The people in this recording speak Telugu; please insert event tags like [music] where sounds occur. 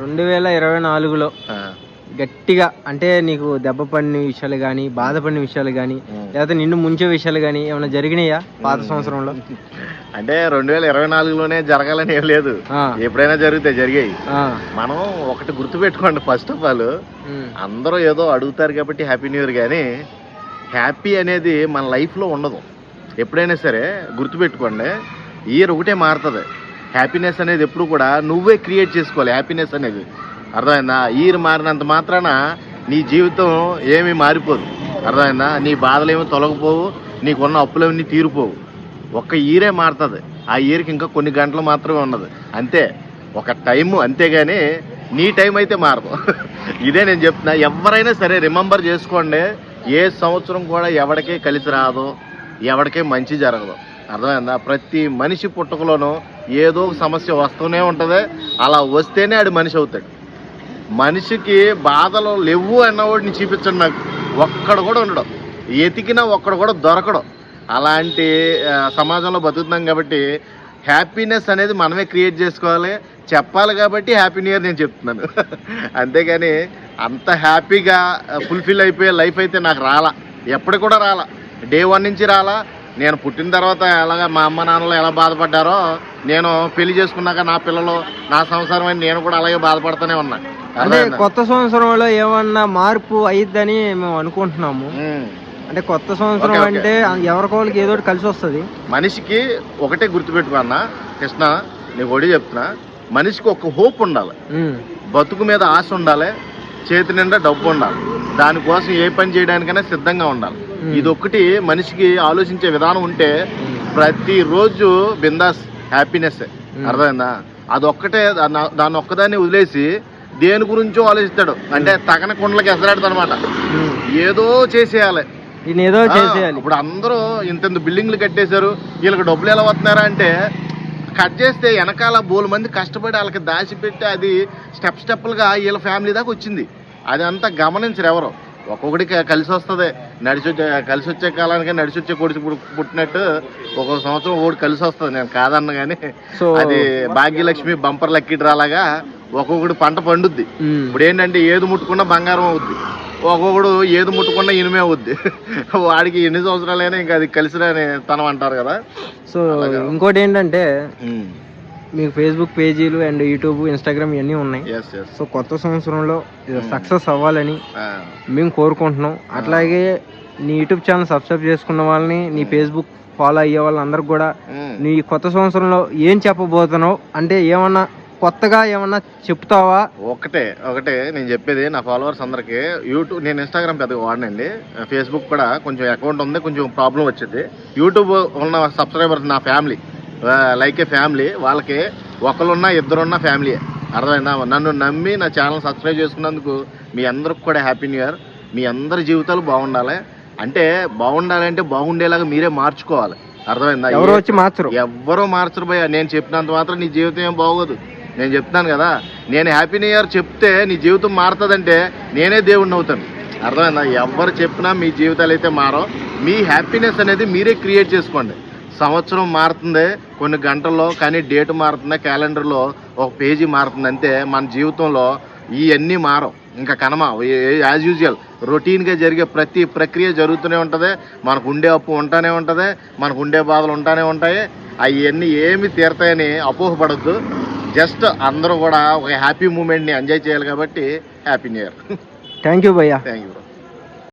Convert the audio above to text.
రెండు వేల ఇరవై నాలుగులో గట్టిగా అంటే నీకు దెబ్బ పడిన విషయాలు కానీ బాధపడిన విషయాలు కానీ. లేకపోతే నిన్ను ముంచే విషయాలు కానీ ఏమైనా జరిగినాయా పాత సంవత్సరంలో? అంటే రెండు వేల ఇరవై నాలుగులోనే జరగాలని ఏం లేదు. ఎప్పుడైనా జరిగితే జరిగాయి. మనం ఒకటి గుర్తుపెట్టుకోండి ఫస్ట్ ఆఫ్ ఆల్ అందరూ ఏదో అడుగుతారు కాబట్టి హ్యాపీ న్యూ ఇయర్ కానీ హ్యాపీ అనేది మన లైఫ్లో ఉండదు. ఎప్పుడైనా సరే గుర్తుపెట్టుకోండి ఇయర్ ఒకటే మారుతుంది. హ్యాపీనెస్ అనేది ఎప్పుడు కూడా నువ్వే క్రియేట్ చేసుకోవాలి. హ్యాపీనెస్ అనేది. అర్థమైందా? ఇయర్ మారినంత మాత్రాన నీ జీవితం ఏమీ మారిపోదు. అర్థమైందా? నీ బాధలు ఏమీ తొలగిపోవు. నీకున్న అప్పులన్నీ తీరిపోవు. ఒక్క ఇయరే మారుతుంది. ఆ ఇయర్కి ఇంకా కొన్ని గంటలు మాత్రమే ఉన్నది. అంతే. ఒక టైము అంతేగాని నీ టైం అయితే మారదు. [laughs] ఇదే నేను చెప్తున్నా. ఎవరైనా సరే రిమెంబర్ చేసుకోండి. ఏ సంవత్సరం కూడా ఎవరికే కలిసి రాదు. ఎవరికే మంచి జరగదు. అర్థమైందా? ప్రతి మనిషి పుట్టుకలోనూ ఏదో ఒక సమస్య వస్తూనే ఉంటుంది. అలా వస్తేనే ఆడు మనిషి అవుతాడు. మనిషికి బాధలు లేవు అన్నవాడిని చూపించండి నాకు. ఒక్కడు కూడా ఉండడం. ఎతికినా ఒక్కడు కూడా దొరకడం. అలాంటి సమాజంలో బతుకుతున్నాం కాబట్టి హ్యాపీనెస్ అనేది మనమే క్రియేట్ చేసుకోవాలి. చెప్పాలి కాబట్టి హ్యాపీ న్యూ ఇయర్ నేను చెప్తున్నాను. [laughs] అంతేగాని అంత హ్యాపీగా ఫుల్ఫిల్ అయిపోయే లైఫ్ అయితే నాకు రాలా. ఎప్పుడు కూడా రాలా. డే వన్ నుంచి రాలా. నేను పుట్టిన తర్వాత ఎలాగ మా అమ్మ నాన్నలు ఎలా బాధపడ్డారో నేను పెళ్ళి చేసుకున్నాక నా పిల్లలు నా సంసారం అని నేను కూడా అలాగే బాధపడుతూనే ఉన్నా. అంటే? కొత్త సంవత్సరంలో ఏమన్నా మార్పు అయ్యిద్దని మేము అనుకుంటున్నాము. అంటే కొత్త సంవత్సరం. అంటే ఎవరికోళ్ళకి ఏదో ఒకటి కలిసి వస్తుంది. మనిషికి ఒకటే గుర్తుపెట్టుకో అన్న కృష్ణ నీకు ఒకటి చెప్తున్నా మనిషికి ఒక హోప్ ఉండాలి. బతుకు మీద ఆశ ఉండాలి చేతి నిండా డబ్బు ఉండాలి. దానికోసం ఏ పని చేయడానికైనా సిద్ధంగా ఉండాలి. ఇది ఒక్కటి మనిషికి ఆలోచించే విధానం ఉంటే ప్రతిరోజు బిందాస్ హ్యాపీనెస్. అర్థమైందా? అదొక్కటే దాన్ని- దాన్ని ఒక్కదాన్ని వదిలేసి దేని గురించో ఆలోచిస్తాడు. అంటే తగన కుండలకి ఎసరాడుతాడు అనమాట ఏదో చేసేయాలి. ఏదో చేసేయాలి. ఇప్పుడు అందరూ ఇంత బిల్డింగ్లు కట్టేశారు వీళ్ళకి డబ్బులు ఎలా వస్తున్నారా అంటే కట్ చేస్తే వెనకాల బోలు మంది కష్టపడి వాళ్ళకి దాచిపెట్టి అది స్టెప్ స్టెప్లుగా వీళ్ళ ఫ్యామిలీ దాకా వచ్చింది. అది అంతా గమనించరు ఎవరు. ఒక్కొక్కడికి కలిసి వస్తుంది. నడిచి వచ్చే కలిసి వచ్చే కాలానికి నడిచి వచ్చే పుట్- పుట్టినట్టు ఒక్కొక్క సంవత్సరం ఒకటి కలిసి వస్తుంది. నేను కాదన్న కానీ సో అది భాగ్యలక్ష్మి బంపర్ లక్కీ డ్రాలాగా ఒక్కొక్కటి పంట పండుద్ది. ఇప్పుడు ఏంటంటే ఏది ముట్టుకున్నా బంగారం అవుద్ది. ఒక్కొక్కడు ఏది ముట్టుకున్నా ఇనుమే అవుద్ది. [laughs] వాడికి ఎన్ని సంవత్సరాలైనా ఇంకా అది కలిసి రాని తనం అంటారు కదా. సో ఇంకోటి ఏంటంటే. మీకు ఫేస్బుక్ పేజీలు అండ్ యూట్యూబ్ ఇన్స్టాగ్రామ్ ఇవన్నీ ఉన్నాయి. సో కొత్త సంవత్సరంలో సక్సెస్ అవ్వాలని Ah. మేము కోరుకుంటున్నాం. అట్లాగే నీ యూట్యూబ్ ఛానల్ సబ్స్క్రైబ్ చేసుకున్న వాళ్ళని నీ ఫేస్బుక్ ఫాలో అయ్యే వాళ్ళందరికి కూడా Hmm. నీ కొత్త సంవత్సరంలో ఏం చెప్పబోతున్నావు? అంటే ఏమన్నా కొత్తగా ఏమన్నా చెప్తావా? ఒకటే ఒకటే. నేను చెప్పేది నా ఫాలోవర్స్ అందరికి. యూట్యూబ్ నేను ఇన్స్టాగ్రామ్ పెద్దగా వాడనండి. ఫేస్బుక్ కూడా కొంచెం అకౌంట్ ఉంది కొంచెం ప్రాబ్లం వచ్చింది. యూట్యూబ్ ఉన్న సబ్స్క్రైబర్స్ నా ఫ్యామిలీ లైక్ ఏ ఫ్యామిలీ. వాళ్ళకి ఒకరున్నా ఇద్దరున్న ఫ్యామిలీ అర్థమైందా? నన్ను నమ్మి నా ఛానల్ సబ్స్క్రైబ్ చేసుకున్నందుకు మీ అందరికి కూడా హ్యాపీ న్యూ ఇయర్. మీ అందరి జీవితాలు బాగుండాలి. అంటే బాగుండాలంటే బాగుండేలాగా మీరే మార్చుకోవాలి. అర్థమైందా? ఎవరు వచ్చి మార్చరు? ఎవ్వరూ మార్చరు భయ్య. నేను చెప్పినంత మాత్రం నీ జీవితం ఏం బాగోదు. నేను చెప్తాను కదా నేను హ్యాపీ న్యూ ఇయర్ చెప్తే నీ జీవితం మారుతుందంటే నేనే దేవుడిని అవుతాను. అర్థమైందా? ఎవరు చెప్పినా మీ జీవితాలు అయితే మారో మీ హ్యాపీనెస్ అనేది మీరే క్రియేట్ చేసుకోండి. సంవత్సరం మారుతుంది కొన్ని గంటల్లో కానీ డేట్ మారుతుంది క్యాలెండర్లో ఒక పేజీ మారుతుంది అంతే. మన జీవితంలో ఇవన్నీ మారవు. ఇంకా కనమ యాజ్ యూజువల్ రొటీన్గా జరిగే ప్రతి ప్రక్రియ జరుగుతూనే ఉంటుంది. మనకు ఉండే అప్పు ఉంటానే ఉంటుంది. మనకు ఉండే బాధలు ఉంటానే ఉంటాయి. అవన్నీ ఏమి తీరతాయని అపోహపడద్దు. జస్ట్ అందరూ కూడా ఒక హ్యాపీ మూమెంట్ని ఎంజాయ్ చేయాలి కాబట్టి happy new year. Thank you భయ్యా. Thank you